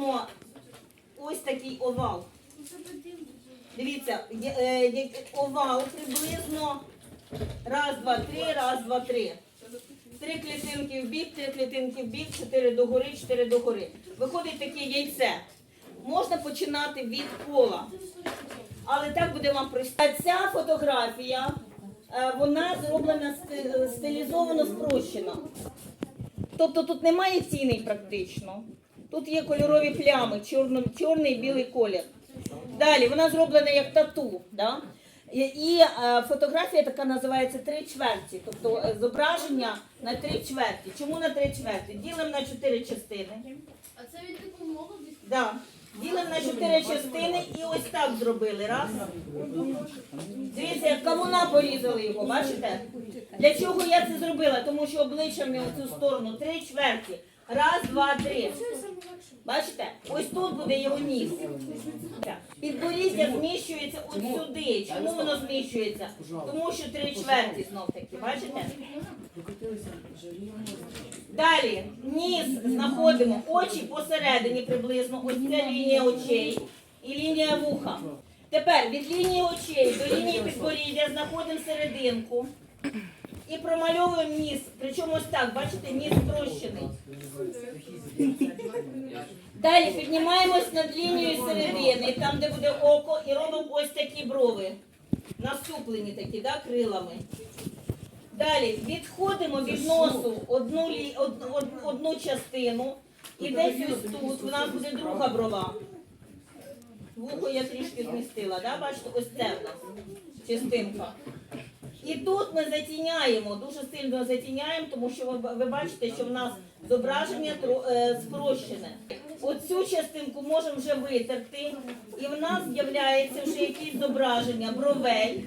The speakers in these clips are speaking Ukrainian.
робимо ось такий овал. Дивіться, е, овал приблизно раз, два, три, раз, два, три. Три клітинки в бік, три клітинки в бік, чотири догори, чотири догори. Виходить таке яйце. Можна починати від пола. Але так буде вам простіше. Ця фотографія, е, вона зроблена стилізовано спрощено. Тобто тут немає тіней практично. Тут є кольорові плями, чорно, чорний і білий колір. Далі вона зроблена як тату. Да? І, і е, фотографія така називається три чверті, тобто е, зображення на три чверті. Чому на три чверті? Ділимо на чотири частини. А це від типу молодість? Да. Ділимо на чотири частини і ось так зробили. Раз. Дивіться, як кавуна порізали його, бачите? Для чого я це зробила? Тому що обличчям в цю сторону три чверті. Раз, два, три. Бачите? Ось тут буде його ніс. Так. Підборіддя зміщується от сюди. Чому воно зміщується? Тому що три чверті знов таки, бачите? Далі ніс знаходимо очі посередині приблизно, ось ця лінія очей і лінія вуха. Тепер від лінії очей до лінії підборіддя знаходимо серединку і промальовуємо ніс. Причому ось так, бачите, ніс спрощений. Далі піднімаємось над лінією середини, там де буде око, і робимо ось такі брови. Насуплені такі, да, крилами. Далі відходимо від носу одну, лі- од- од- одну частину і десь ось тут в нас буде друга брова. Вухо я трішки змістила, да? бачите, ось це в нас частинка. І тут ми затіняємо, дуже сильно затіняємо, тому що ви, ви бачите, що в нас зображення тро- е, спрощене. Оцю частинку можемо вже витерти, і в нас з'являється вже якісь зображення бровей,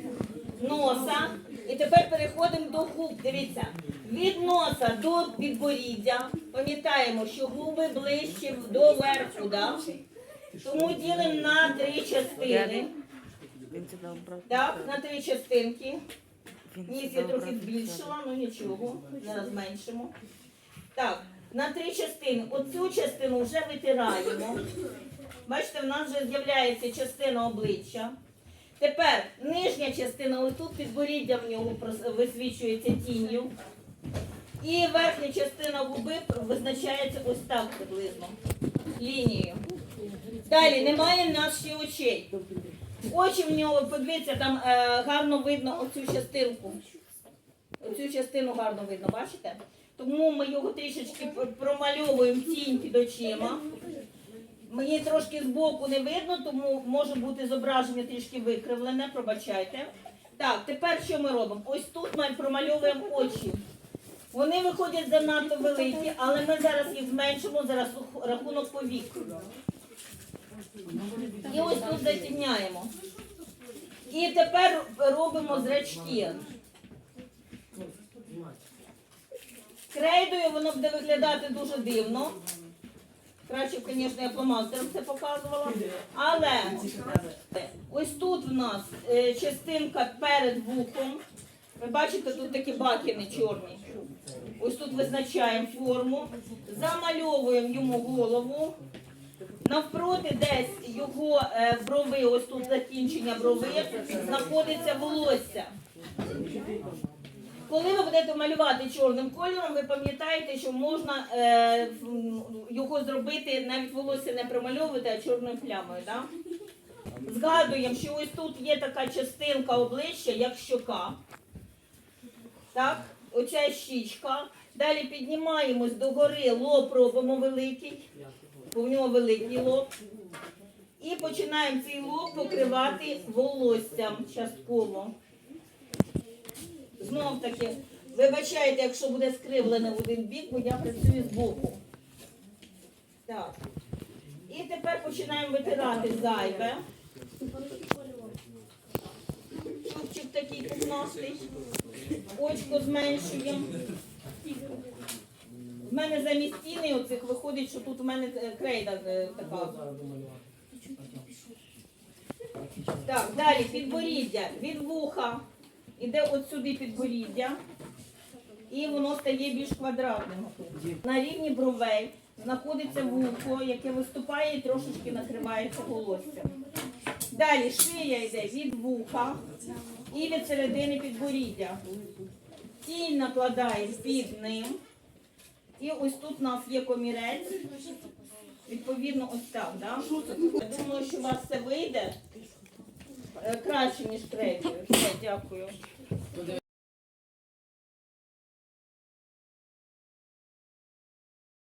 носа. І тепер переходимо до губ. Дивіться, від носа до підборіддя. Пам'ятаємо, що губи ближче до верху, да? Тому ділимо на три частини. Так, на три частинки. Ніс я трохи збільшила, ну нічого, зараз зменшимо. Так, на три частини. Оцю частину вже витираємо. Бачите, в нас вже з'являється частина обличчя. Тепер нижня частина, ось тут підборіддя в нього висвічується тінню. І верхня частина губи визначається ось так приблизно лінією. Далі немає ще очей. Очі в нього, подивіться, там е, гарно видно оцю частинку. Оцю частину гарно видно, бачите? Тому ми його трішечки промальовуємо тінь під очима. Мені трошки збоку не видно, тому може бути зображення трішки викривлене, пробачайте. Так, тепер що ми робимо? Ось тут ми промальовуємо очі. Вони виходять занадто великі, але ми зараз їх зменшимо за раху- рахунок повік. І ось тут затемняємо. І тепер робимо зрачки. Крейдою воно буде виглядати дуже дивно. Краще, звісно, я фломастером це показувала. Але ось тут в нас е, частинка перед вухом. Ви бачите, тут такі бакіни чорні. Ось тут визначаємо форму, замальовуємо йому голову. Навпроти десь його е, брови, ось тут закінчення брови, знаходиться волосся. Коли ви будете малювати чорним кольором, ви пам'ятаєте, що можна е, його зробити, навіть волосся не промальовувати, а чорною плямою. Да? Згадуємо, що ось тут є така частинка обличчя, як щока. Так, оця щічка. Далі піднімаємось до гори, лоб робимо великий, бо в нього великий лоб. І починаємо цей лоб покривати волоссям частково. Знов таки, вибачайте, якщо буде скривлене в один бік, бо я працюю з боку. Так. І тепер починаємо витирати зайве. Чубчик такий пухнастий. Очко зменшуємо. В мене замість стіни оцих виходить, що тут у мене е, крейда е, така. Так, далі підборіддя від вуха. Іде от сюди підборіддя. І воно стає більш квадратним. На рівні бровей знаходиться вухо, яке виступає і трошечки накривається волоссям. Далі шия йде від вуха і від середини підборіддя. Тінь накладаємо під ним. І ось тут у нас є комірець. Відповідно, ось так. Да? Думаю, що у вас це вийде е, краще, ніж третє. Все, дякую.